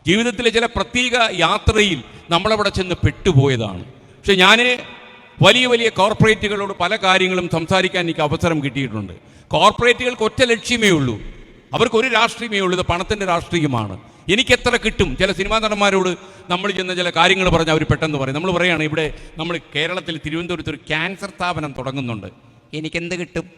ജീവിതത്തിലെ ചില പ്രത്യേക യാത്രയിൽ നമ്മളവിടെ ചെന്ന് പെട്ടുപോയതാണ്. പക്ഷെ ഞാൻ വലിയ വലിയ കോർപ്പറേറ്റുകളോട് പല കാര്യങ്ങളും സംസാരിക്കാൻ എനിക്ക് അവസരം കിട്ടിയിട്ടുണ്ട്. കോർപ്പറേറ്റുകൾക്ക് ഒറ്റ ലക്ഷ്യമേ ഉള്ളൂ. അവർക്ക് ഒരു രാഷ്ട്രീയമേ ഉള്ളൂ. ഇത് പണത്തിന്റെ രാഷ്ട്രീയമാണ്. എനിക്ക് എത്ര കിട്ടും? ചില സിനിമാ നടന്മാരോട് നമ്മൾ ചെന്ന ചില കാര്യങ്ങൾ പറഞ്ഞാൽ അവർ പെട്ടെന്ന് പറയും. നമ്മൾ പറയുകയാണ് ഇവിടെ നമ്മൾ കേരളത്തിൽ തിരുവനന്തപുരത്ത് ഒരു ക്യാൻസർ സ്ഥാപനം തുടങ്ങുന്നുണ്ട്. എനിക്കെന്ത് കിട്ടും?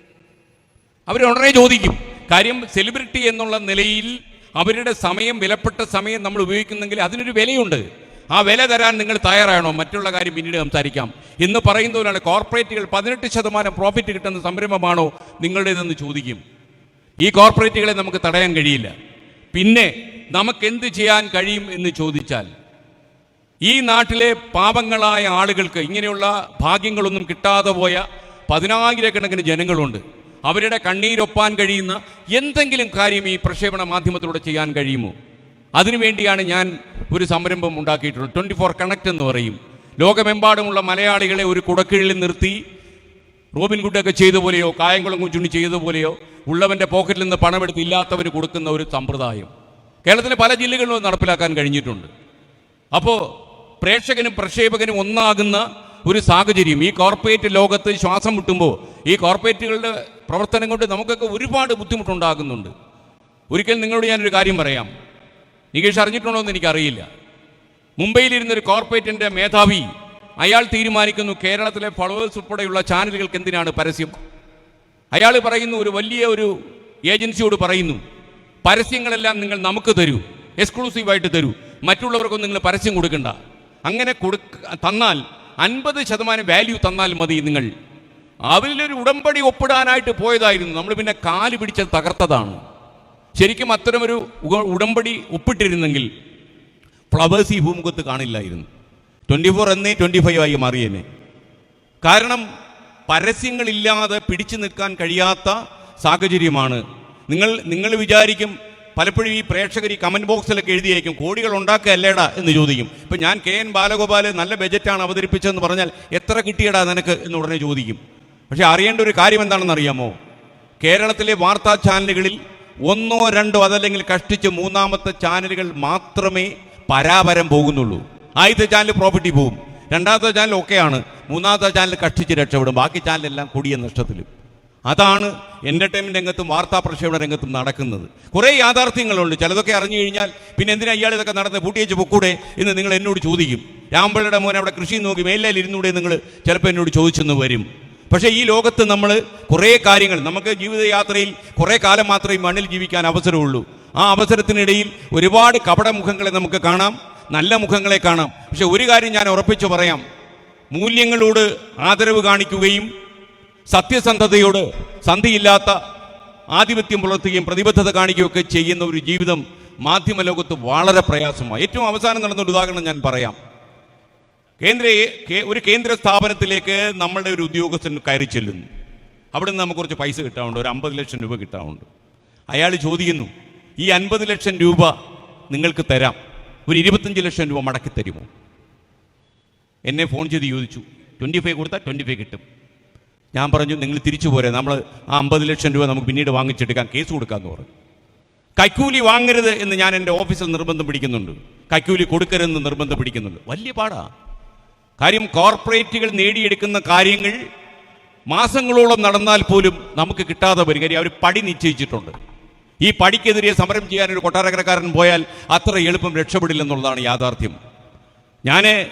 അവർ ഉടനെ ചോദിക്കും. കാര്യം സെലിബ്രിറ്റി എന്നുള്ള നിലയിൽ അവരുടെ സമയം വിലപ്പെട്ട സമയം നമ്മൾ ഉപയോഗിക്കുന്നെങ്കിൽ അതിനൊരു വിലയുണ്ട്. ആ വില തരാൻ നിങ്ങൾ തയ്യാറാണോ? മറ്റുള്ള കാര്യം പിന്നീട് സംസാരിക്കാം. എന്ന് പോലെയാണ് കോർപ്പറേറ്റുകൾ പതിനെട്ട് ശതമാനം പ്രോഫിറ്റ് കിട്ടുന്ന സംരംഭമാണോ നിങ്ങളുടേതെന്ന് ചോദിക്കും. ഈ കോർപ്പറേറ്റുകളെ നമുക്ക് തടയാൻ കഴിയില്ല. പിന്നെ നമുക്ക് എന്ത് ചെയ്യാൻ കഴിയും എന്ന് ചോദിച്ചാൽ ഈ നാട്ടിലെ പാപങ്ങളായ ആളുകൾക്ക് ഇങ്ങനെയുള്ള ഭാഗ്യങ്ങളൊന്നും കിട്ടാതെ പോയ പതിനായിരക്കണക്കിന് ജനങ്ങളുണ്ട്. അവരുടെ കണ്ണീരൊപ്പാൻ കഴിയുന്ന എന്തെങ്കിലും കാര്യം ഈ പ്രക്ഷേപണ മാധ്യമത്തിലൂടെ ചെയ്യാൻ കഴിയുമോ? അതിനുവേണ്ടിയാണ് ഞാൻ ഒരു സംരംഭം ഉണ്ടാക്കിയിട്ടുള്ളത്. ട്വന്റി ഫോർ കണക്ട് എന്ന് പറയും. ലോകമെമ്പാടുമുള്ള മലയാളികളെ ഒരു കുടക്കീഴിൽ നിർത്തി റോബിൻ ഗുഡൊക്കെ ചെയ്ത പോലെയോ കായംകുളം കുഞ്ചുണ്ണി ചെയ്ത പോലെയോ ഉള്ളവന്റെ പോക്കറ്റിൽ നിന്ന് പണമെടുത്ത് ഇല്ലാത്തവന് കൊടുക്കുന്ന ഒരു സമ്പ്രദായം. കേരളത്തിലെ പല ജില്ലകളിലും നടപ്പിലാക്കാൻ കഴിഞ്ഞിട്ടുണ്ട്. അപ്പോൾ പ്രേക്ഷകനും പ്രക്ഷേപകനും ഒന്നാകുന്ന ഒരു സാഹചര്യം. ഈ കോർപ്പറേറ്റ് ലോകത്ത് ശ്വാസം മുട്ടുമ്പോൾ ഈ കോർപ്പറേറ്റുകളുടെ പ്രവർത്തനം കൊണ്ട് നമുക്കൊക്കെ ഒരുപാട് ബുദ്ധിമുട്ടുണ്ടാകുന്നുണ്ട്. ഒരിക്കൽ നിങ്ങളോട് ഞാനൊരു കാര്യം പറയാം. നികേഷ് അറിഞ്ഞിട്ടുണ്ടോ എന്ന് എനിക്കറിയില്ല. മുംബൈയിലിരുന്നൊരു കോർപ്പറേറ്റിന്റെ മേധാവി അയാൾ തീരുമാനിക്കുന്നു കേരളത്തിലെ ഫോളോവേഴ്സ് ഉൾപ്പെടെയുള്ള ചാനലുകൾക്ക് എന്തിനാണ് പരസ്യം? അയാൾ പറയുന്നു ഒരു വലിയ ഒരു ഏജൻസിയോട് പറയുന്നു പരസ്യങ്ങളെല്ലാം നിങ്ങൾ നമുക്ക് തരൂ എക്സ്ക്ലൂസീവായിട്ട് തരൂ. മറ്റുള്ളവർക്കൊന്നും നിങ്ങൾ പരസ്യം കൊടുക്കണ്ട. അങ്ങനെ കൊടുക്ക തന്നാൽ അൻപത് ശതമാനം വാല്യൂ തന്നാൽ മതി നിങ്ങൾ. അവരിലൊരു ഉടമ്പടി ഒപ്പിടാനായിട്ട് പോയതായിരുന്നു. നമ്മൾ പിന്നെ കാൽ പിടിച്ച് തകർത്തതാണ്. ശരിക്കും അത്തരമൊരു ഉടമ്പടി ഒപ്പിട്ടിരുന്നെങ്കിൽ ഫ്ലവേഴ്സ് ഈ ഭൂമുഖത്ത് കാണില്ലായിരുന്നു. ട്വന്റി ഫോർ എന്നേ ട്വന്റി ഫൈവ് ആയി മാറിയേനെ. കാരണം പരസ്യങ്ങളില്ലാതെ പിടിച്ചു നിൽക്കാൻ കഴിയാത്ത സാഹചര്യമാണ്. നിങ്ങൾ നിങ്ങൾ വിചാരിക്കും പലപ്പോഴും ഈ പ്രേക്ഷകർ ഈ കമന്റ് ബോക്സിലൊക്കെ എഴുതിയായിരിക്കും കോടികൾ ഉണ്ടാക്കുകയല്ലേടാ എന്ന് ചോദിക്കും. ഇപ്പം ഞാൻ കെ എൻ ബാലഗോപാൽ നല്ല ബജറ്റാണ് അവതരിപ്പിച്ചതെന്ന് പറഞ്ഞാൽ എത്ര കിട്ടിയടാ നിനക്ക് എന്ന് ഉടനെ ചോദിക്കും. പക്ഷേ അറിയേണ്ട ഒരു കാര്യം എന്താണെന്ന് അറിയാമോ? കേരളത്തിലെ വാർത്താ ചാനലുകളിൽ ഒന്നോ രണ്ടോ അതല്ലെങ്കിൽ കഷ്ടിച്ച് മൂന്നാമത്തെ ചാനലുകൾ മാത്രമേ പരാപരം പോകുന്നുള്ളൂ. ആദ്യത്തെ ചാനൽ പ്രോപ്പർട്ടി പോകും രണ്ടാമത്തെ ചാനൽ ഒക്കെയാണ് മൂന്നാമത്തെ ചാനൽ കഷ്ടിച്ച് രക്ഷപ്പെടും. ബാക്കി ചാനലെല്ലാം കൊടിയ നഷ്ടത്തിലും. അതാണ് എന്റർടൈൻമെന്റ് രംഗത്തും വാർത്താ പ്രക്ഷേപണ രംഗത്തും നടക്കുന്നത്. കുറേ യാഥാർത്ഥ്യങ്ങളുണ്ട്. ചിലതൊക്കെ അറിഞ്ഞു കഴിഞ്ഞാൽ പിന്നെ എന്തിനാ ഇയാൾ ഇതൊക്കെ നടന്ന് പൂട്ടിയേച്ച് പൊക്കൂടെ എന്ന് നിങ്ങൾ എന്നോട് ചോദിക്കും. രാമ്പള്ളിയുടെ മോൻ അവിടെ കൃഷി നോക്കി മേലിൽ ഇരുന്നൂടെ നിങ്ങൾ ചിലപ്പോൾ എന്നോട് ചോദിച്ചെന്ന് വരും. പക്ഷേ ഈ ലോകത്ത് നമ്മൾ കുറേ കാര്യങ്ങൾ നമുക്ക് ജീവിതയാത്രയിൽ കുറേ കാലം മാത്രമേ മണ്ണിൽ ജീവിക്കാൻ അവസരമുള്ളൂ. ആ അവസരത്തിനിടയിൽ ഒരുപാട് കപട മുഖങ്ങളെ നമുക്ക് കാണാം നല്ല മുഖങ്ങളെ കാണാം. പക്ഷെ ഒരു കാര്യം ഞാൻ ഉറപ്പിച്ചു പറയാം. മൂല്യങ്ങളോട് ആദരവ് കാണിക്കുകയും സത്യസന്ധതയോട് സന്ധിയില്ലാത്ത ആധിപത്യം പുലർത്തുകയും പ്രതിബദ്ധത കാണിക്കുകയൊക്കെ ചെയ്യുന്ന ഒരു ജീവിതം മാധ്യമ ലോകത്ത് വളരെ പ്രയാസമാണ്. ഏറ്റവും അവസാനം നടന്ന ഒരു ഉദാഹരണം ഞാൻ പറയാം. കേന്ദ്ര ഒരു കേന്ദ്ര സ്ഥാപനത്തിലേക്ക് നമ്മളുടെ ഒരു ഉദ്യോഗസ്ഥൻ കയറി ചെല്ലുന്നു. അവിടെ നിന്ന് നമുക്ക് കുറച്ച് പൈസ കിട്ടാറുണ്ട് ഒരു അമ്പത് ലക്ഷം രൂപ കിട്ടാറുണ്ട് അയാൾ ചോദിക്കുന്നു ഈ അൻപത് ലക്ഷം രൂപ നിങ്ങൾക്ക് തരാം. ഒരു ഇരുപത്തഞ്ച് ലക്ഷം രൂപ മടക്കി തരുമോ? എന്നെ ഫോൺ ചെയ്ത് ചോദിച്ചു ട്വന്റി ഫൈവ് കൊടുത്താൽ ട്വന്റി ഫൈവ് കിട്ടും. ഞാൻ പറഞ്ഞു നിങ്ങൾ തിരിച്ചു പോരെ. നമ്മൾ ആ അമ്പത് ലക്ഷം രൂപ നമുക്ക് പിന്നീട് വാങ്ങിച്ചെടുക്കാം കേസ് കൊടുക്കാമെന്ന് പറഞ്ഞു. കൈക്കൂലി വാങ്ങരുത് എന്ന് ഞാൻ എന്റെ ഓഫീസിൽ നിർബന്ധം പിടിക്കുന്നുണ്ട്. കൈക്കൂലി കൊടുക്കരുതെന്ന് നിർബന്ധം പിടിക്കുന്നുണ്ട്. വലിയ പാടാ. കാര്യം കോർപ്പറേറ്റുകൾ നേടിയെടുക്കുന്ന കാര്യങ്ങൾ മാസങ്ങളോളം നടന്നാൽ പോലും നമുക്ക് കിട്ടാതെ വരും. കാര്യം അവർ പടി നിശ്ചയിച്ചിട്ടുണ്ട്. ഈ പടിക്കെതിരെ സമരം ചെയ്യാൻ ഒരു കൊട്ടാരക്കരക്കാരൻ പോയാൽ അത്ര എളുപ്പം രക്ഷപ്പെടില്ലെന്നുള്ളതാണ് യാഥാർത്ഥ്യം. ഞാൻ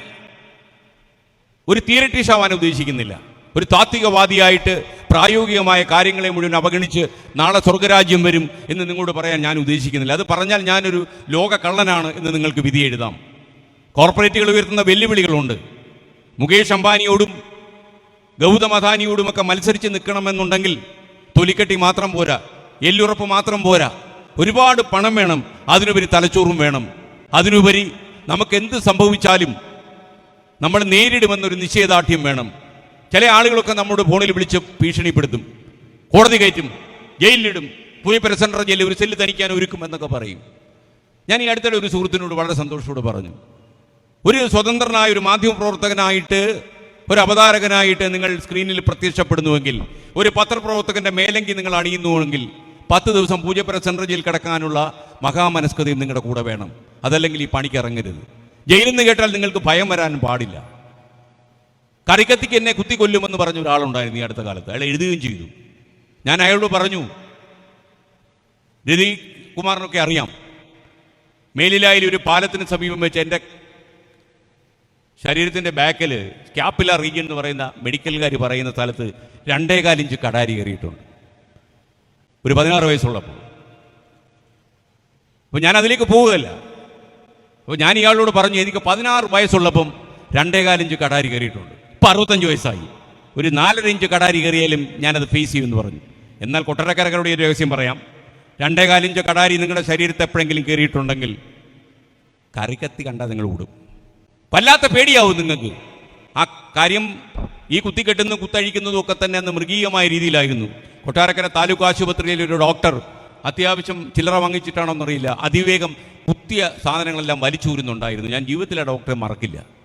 ഒരു തിയറിറ്റീഷ് ആവാൻ ഉദ്ദേശിക്കുന്നില്ല. ഒരു താത്വികവാദിയായിട്ട് പ്രായോഗികമായ കാര്യങ്ങളെ മുഴുവൻ അവഗണിച്ച് നാളെ സ്വർഗരാജ്യം വരും എന്ന് നിങ്ങളോട് പറയാൻ ഞാൻ ഉദ്ദേശിക്കുന്നില്ല. അത് പറഞ്ഞാൽ ഞാനൊരു ലോക കള്ളനാണ് എന്ന് നിങ്ങൾക്ക് വിധി എഴുതാം. കോർപ്പറേറ്റുകൾ ഉയർത്തുന്ന വെല്ലുവിളികളുണ്ട്. മുകേഷ് അംബാനിയോടും ഗൗതം അദാനിയോടുമൊക്കെ മത്സരിച്ച് നിൽക്കണമെന്നുണ്ടെങ്കിൽ തൊലിക്കെട്ടി മാത്രം പോരാ എല്ലുറപ്പ് മാത്രം പോരാ. ഒരുപാട് പണം വേണം അതിനുപരി തലച്ചോറും വേണം. അതിനുപരി നമുക്ക് എന്ത് സംഭവിച്ചാലും നമ്മൾ നേരിടുമെന്നൊരു നിശ്ചയദാർഢ്യം വേണം. ചില ആളുകളൊക്കെ നമ്മുടെ ഫോണിൽ വിളിച്ച് ഭീഷണിപ്പെടുത്തും കോടതി കയറ്റും ജയിലിലിടും പുതിയ സെൻട്രൽ ജയിലിൽ ഒരു സെല്ല് തനിക്കാൻ ഒരുക്കും എന്നൊക്കെ പറയും. ഞാൻ ഈ അടുത്തിടെ ഒരു സുഹൃത്തിനോട് വളരെ സന്തോഷത്തോട് പറഞ്ഞു ഒരു സ്വതന്ത്രനായ ഒരു മാധ്യമപ്രവർത്തകനായിട്ട് ഒരു അവതാരകനായിട്ട് നിങ്ങൾ സ്ക്രീനിൽ പ്രത്യക്ഷപ്പെടുന്നുവെങ്കിൽ ഒരു പത്രപ്രവർത്തകന്റെ മേലങ്കി നിങ്ങൾ അണിയുന്നുവെങ്കിൽ പത്ത് ദിവസം പൂജപ്പുര സെൻട്രൽ ജയിൽ കിടക്കാനുള്ള മഹാമനസ്കതയും നിങ്ങളുടെ കൂടെ വേണം. അതല്ലെങ്കിൽ ഈ പണിക്ക് ഇറങ്ങരുത്. ജയിലിൽ നിന്ന് കേട്ടാൽ നിങ്ങൾക്ക് ഭയം വരാൻ പാടില്ല. കറിക്കത്തിക്ക് എന്നെ കുത്തിക്കൊല്ലുമെന്ന് പറഞ്ഞ ഒരാളുണ്ടായിരുന്നു ഈ അടുത്ത കാലത്ത്. അയാൾ എഴുതുകയും ചെയ്തു. ഞാൻ അയാളോട് പറഞ്ഞു രതി കുമാറിനൊക്കെ അറിയാം മേലിലായി ഒരു പാലത്തിന് സമീപം വെച്ച് എന്റെ ശരീരത്തിന്റെ ബാക്കിൽ സ്കാപ്പില റീജിയൻ എന്ന് പറയുന്ന മെഡിക്കൽകാർ പറയുന്ന സ്ഥലത്ത് രണ്ടേകാലിഞ്ച് കടാരി കയറിയിട്ടുണ്ട്. ഒരു പതിനാറ് വയസ്സുള്ളപ്പോൾ. അപ്പോൾ ഞാൻ അതിലേക്ക് പോവുകയല്ല. അപ്പോൾ ഞാൻ ഇയാളോട് പറഞ്ഞു എനിക്ക് പതിനാറ് വയസ്സുള്ളപ്പം രണ്ടേകാലിഞ്ച് കടാരി കയറിയിട്ടുണ്ട്. ഇപ്പം അറുപത്തഞ്ച് വയസ്സായി. ഒരു നാലര ഇഞ്ച് കടാരി കയറിയാലും ഞാനത് ഫേസ് ചെയ്യുമെന്ന് പറഞ്ഞു. എന്നാൽ കൊട്ടരക്കരകളുടെ ഒരു രഹസ്യം പറയാം. രണ്ടേകാലിഞ്ച് കടാരി നിങ്ങളുടെ ശരീരത്തെ എപ്പോഴെങ്കിലും കയറിയിട്ടുണ്ടെങ്കിൽ കറിക്കത്തി കണ്ടാൽ നിങ്ങൾ ഓടും. വല്ലാത്ത പേടിയാവും നിങ്ങൾക്ക്. ആ കാര്യം ഈ കുത്തിക്കെട്ടുന്നതും കുത്തഴിക്കുന്നതും ഒക്കെ തന്നെ അന്ന് മൃഗീയമായ രീതിയിലായിരുന്നു. കൊട്ടാരക്കര താലൂക്ക് ആശുപത്രിയിൽ ഒരു ഡോക്ടർ അത്യാവശ്യം ചില്ലറ വാങ്ങിച്ചിട്ടാണോന്നറിയില്ല. അതിവേഗം കുത്തിയ സാധനങ്ങളെല്ലാം വലിച്ചൂരുന്നുണ്ടായിരുന്നു. ഞാൻ ജീവിതത്തിലെ ഡോക്ടറെ മറക്കില്ല.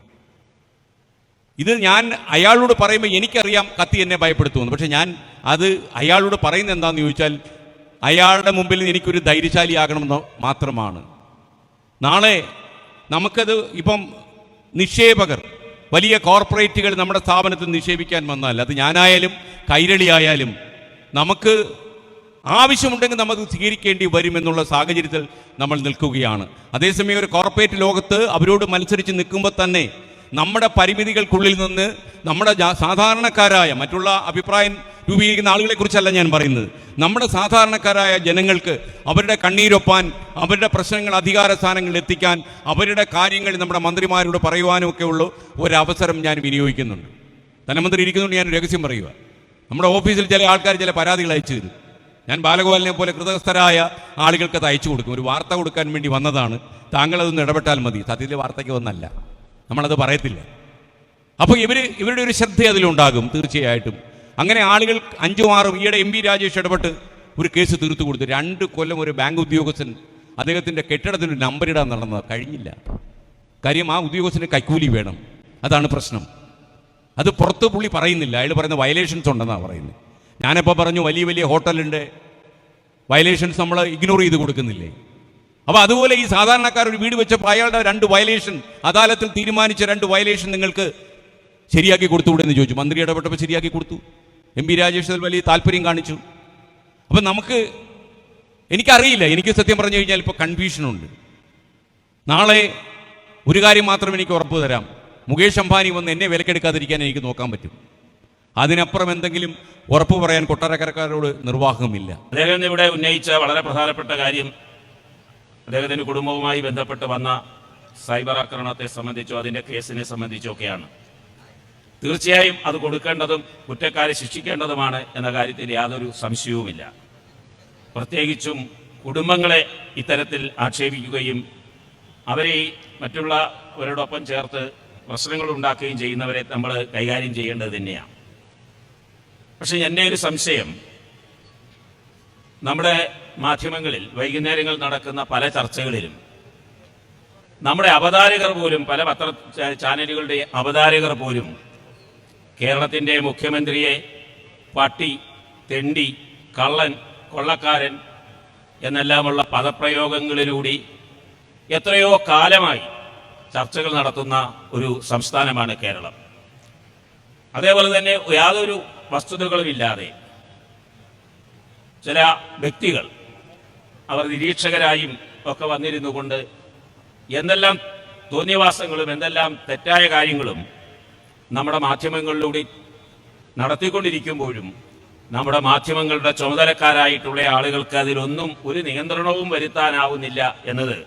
ഇത് ഞാൻ അയാളോട് പറയുമ്പോൾ എനിക്കറിയാം കത്തി എന്നെ ഭയപ്പെടുത്തുമെന്ന്. പക്ഷെ ഞാൻ അത് അയാളോട് പറയുന്നത് എന്താണെന്ന് ചോദിച്ചാൽ അയാളുടെ മുമ്പിൽ എനിക്കൊരു ധൈര്യശാലിയാകണമെന്ന് മാത്രമാണ്. നാളെ നമുക്കത് ഇപ്പം നിക്ഷേപകർ വലിയ കോർപ്പറേറ്റുകൾ നമ്മുടെ സ്ഥാപനത്തിൽ നിക്ഷേപിക്കാൻ വന്നാൽ അത് ഞാനായാലും കൈരളിയായാലും നമുക്ക് ആവശ്യമുണ്ടെങ്കിൽ നമുക്ക് സ്വീകരിക്കേണ്ടി വരുമെന്നുള്ള സാഹചര്യത്തിൽ നമ്മൾ നിൽക്കുകയാണ്. അതേസമയം ഒരു കോർപ്പറേറ്റ് ലോകത്ത് അവരോട് മത്സരിച്ച് നിൽക്കുമ്പോൾ തന്നെ നമ്മുടെ പരിമിതികൾക്കുള്ളിൽ നിന്ന് നമ്മുടെ സാധാരണക്കാരായ മറ്റുള്ള അഭിപ്രായം രൂപീകരിക്കുന്ന ആളുകളെ കുറിച്ചല്ല ഞാൻ പറയുന്നത്. നമ്മുടെ സാധാരണക്കാരായ ജനങ്ങൾക്ക് അവരുടെ കണ്ണീരൊപ്പാൻ അവരുടെ പ്രശ്നങ്ങൾ അധികാര സ്ഥാനങ്ങളിൽ എത്തിക്കാൻ അവരുടെ കാര്യങ്ങൾ നമ്മുടെ മന്ത്രിമാരോട് പറയുവാനും ഉള്ള ഒരവസരം ഞാൻ വിനിയോഗിക്കുന്നുണ്ട്. ധനമന്ത്രി ഇരിക്കുന്നുണ്ട് ഞാൻ രഹസ്യം പറയുക നമ്മുടെ ഓഫീസിൽ ചില ആൾക്കാർ ചില പരാതികൾ അയച്ചു തരും. ഞാൻ ബാലഗോപാലിനെ പോലെ കൃതസ്ഥരായ ആളുകൾക്ക് അത് അയച്ചു കൊടുക്കും. ഒരു വാർത്ത കൊടുക്കാൻ വേണ്ടി വന്നതാണ്. താങ്കൾ അതൊന്ന് ഇടപെട്ടാൽ മതി. സത്യത്തിൽ വാർത്തയ്ക്ക് വന്നല്ല. നമ്മളത് പറയത്തില്ല. അപ്പോൾ ഇവർ ഇവരുടെ ഒരു ശ്രദ്ധ അതിലുണ്ടാകും തീർച്ചയായിട്ടും. അങ്ങനെ ആളുകൾ അഞ്ചും ആറും ഈയിടെ എം പി രാജേഷ് ഇടപെട്ട് ഒരു കേസ് തീർത്തു കൊടുത്തു. രണ്ട് കൊല്ലം ഒരു ബാങ്ക് ഉദ്യോഗസ്ഥൻ അദ്ദേഹത്തിന്റെ കെട്ടിടത്തിന് നമ്പർ ഇടാൻ നടന്നത് കഴിഞ്ഞില്ല. കാര്യം ആ ഉദ്യോഗസ്ഥന് കൈക്കൂലി വേണം. അതാണ് പ്രശ്നം. അത് പുറത്ത് പുള്ളി പറയുന്നില്ല. അയാൾ പറയുന്ന വയലേഷൻസ് ഉണ്ടെന്നാണ് പറയുന്നത്. ഞാനിപ്പോൾ പറഞ്ഞു വലിയ വലിയ ഹോട്ടലുണ്ട്. വയലേഷൻസ് നമ്മൾ ഇഗ്നോർ ചെയ്ത് കൊടുക്കുന്നില്ലേ? അപ്പോൾ അതുപോലെ ഈ സാധാരണക്കാർ ഒരു വീട് വെച്ചപ്പോൾ അയാളുടെ രണ്ട് വയലേഷൻ അദാലത്തിൽ തീരുമാനിച്ച രണ്ട് വയലേഷൻ നിങ്ങൾക്ക് ശരിയാക്കി കൊടുത്തുകൂടെ എന്ന് ചോദിച്ചു. മന്ത്രി ഇടപെട്ടപ്പോൾ ശരിയാക്കി കൊടുത്തു. എം പി രാജേഷ് വലിയ താല്പര്യം കാണിച്ചു. അപ്പം നമുക്ക് എനിക്കറിയില്ല എനിക്ക് സത്യം പറഞ്ഞു കഴിഞ്ഞാൽ ഇപ്പോൾ കൺഫ്യൂഷനുണ്ട് നാളെ ഒരു കാര്യം മാത്രം എനിക്ക് ഉറപ്പ് തരാം. മുകേഷ് അംബാനി വന്ന് എന്നെ വിലക്കെടുക്കാതിരിക്കാൻ എനിക്ക് നോക്കാൻ പറ്റും. അതിനപ്പുറം എന്തെങ്കിലും ഉറപ്പ് പറയാൻ കൊട്ടാരക്കരക്കാരോട് നിർവാഹമില്ല. അദ്ദേഹം ഇവിടെ ഉന്നയിച്ച വളരെ പ്രധാനപ്പെട്ട കാര്യം അദ്ദേഹത്തിന്റെ കുടുംബവുമായി ബന്ധപ്പെട്ട് വന്ന സൈബർ ആക്രമണത്തെ സംബന്ധിച്ചോ അതിന്റെ കേസിനെ സംബന്ധിച്ചോ ഒക്കെയാണ്. തീർച്ചയായും അത് കൊടുക്കേണ്ടതും കുറ്റക്കാരെ ശിക്ഷിക്കേണ്ടതുമാണ് എന്ന കാര്യത്തിൽ യാതൊരു സംശയവുമില്ല. പ്രത്യേകിച്ചും കുടുംബങ്ങളെ ഇത്തരത്തിൽ ആക്ഷേപിക്കുകയും അവരെ മറ്റുള്ളവരോടൊപ്പം ചേർത്ത് പ്രശ്നങ്ങൾ ഉണ്ടാക്കുകയും ചെയ്യുന്നവരെ നമ്മൾ കൈകാര്യം ചെയ്യേണ്ടത് തന്നെയാണ്. പക്ഷെ എന്റെ ഒരു സംശയം നമ്മുടെ മാധ്യമങ്ങളിൽ വൈകുന്നേരങ്ങൾ നടക്കുന്ന പല ചർച്ചകളിലും നമ്മുടെ അവതാരകർ പോലും പല പത്ര ചാനലുകളുടെ അവതാരകർ പോലും കേരളത്തിന്റെ മുഖ്യമന്ത്രിയെ പട്ടി തെണ്ടി കള്ളൻ കൊള്ളക്കാരൻ എന്നെല്ലാമുള്ള പദപ്രയോഗങ്ങളിലൂടെ എത്രയോ കാലമായി ചർച്ചകൾ നടത്തുന്ന ഒരു സംസ്ഥാനമാണ് കേരളം. അതേപോലെ തന്നെ യാതൊരു വസ്തുതകളുമില്ലാതെ ചില വ്യക്തികൾ അവർ നിരീക്ഷകരായും ഒക്കെ വന്നിരുന്നു കൊണ്ട് എന്തെല്ലാം തോന്നിയവാസങ്ങളും എന്തെല്ലാം തെറ്റായ കാര്യങ്ങളും നമ്മുടെ മാധ്യമങ്ങളിലൂടെ നടത്തിക്കൊണ്ടിരിക്കുമ്പോഴും നമ്മുടെ മാധ്യമങ്ങളുടെ ചുമതലക്കാരായിട്ടുള്ള ആളുകൾക്ക് അതിലൊന്നും ഒരു നിയന്ത്രണവും വരുത്താനാവുന്നില്ല എന്നത്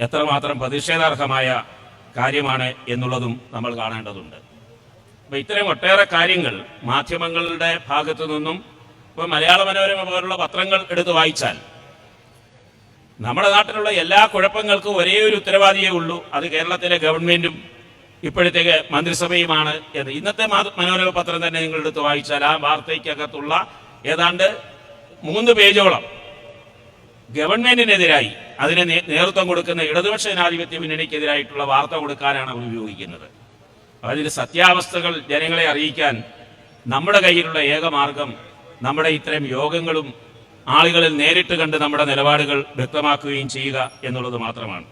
എത്രമാത്രം പ്രതിഷേധാർഹമായ കാര്യമാണ് എന്നുള്ളതും നമ്മൾ കാണേണ്ടതുണ്ട്. അപ്പൊ ഇത്തരം ഒട്ടേറെ കാര്യങ്ങൾ മാധ്യമങ്ങളുടെ ഭാഗത്തു നിന്നും ഇപ്പൊ മലയാള മനോരമ പോലുള്ള പത്രങ്ങൾ എടുത്ത് വായിച്ചാൽ നമ്മുടെ നാട്ടിലുള്ള എല്ലാ കുഴപ്പങ്ങൾക്കും ഒരേ ഒരു ഉത്തരവാദിയേ ഉള്ളൂ. അത് കേരളത്തിലെ ഗവൺമെന്റും ഇപ്പോഴത്തെ മന്ത്രിസഭയുമാണ് എന്ന്. ഇന്നത്തെ മനോരമ പത്രം തന്നെ നിങ്ങളെടുത്ത് വായിച്ചാൽ ആ വാർത്തയ്ക്കകത്തുള്ള ഏതാണ്ട് മൂന്ന് പേജോളം ഗവൺമെന്റിനെതിരായി അതിന് നേതൃത്വം കൊടുക്കുന്ന ഇടതുപക്ഷ ജനാധിപത്യ മുന്നണിക്കെതിരായിട്ടുള്ള വാർത്ത കൊടുക്കാനാണ് അവർ ഉപയോഗിക്കുന്നത്. അതിൽ സത്യാവസ്ഥകൾ ജനങ്ങളെ അറിയിക്കാൻ നമ്മുടെ കയ്യിലുള്ള ഏക മാർഗം നമ്മുടെ ഇത്തരം യോഗങ്ങളും ആളുകളിൽ നേരിട്ട് കണ്ട് നമ്മുടെ നിലപാടുകൾ വ്യക്തമാക്കുകയും ചെയ്യുക എന്നുള്ളത് മാത്രമാണ്.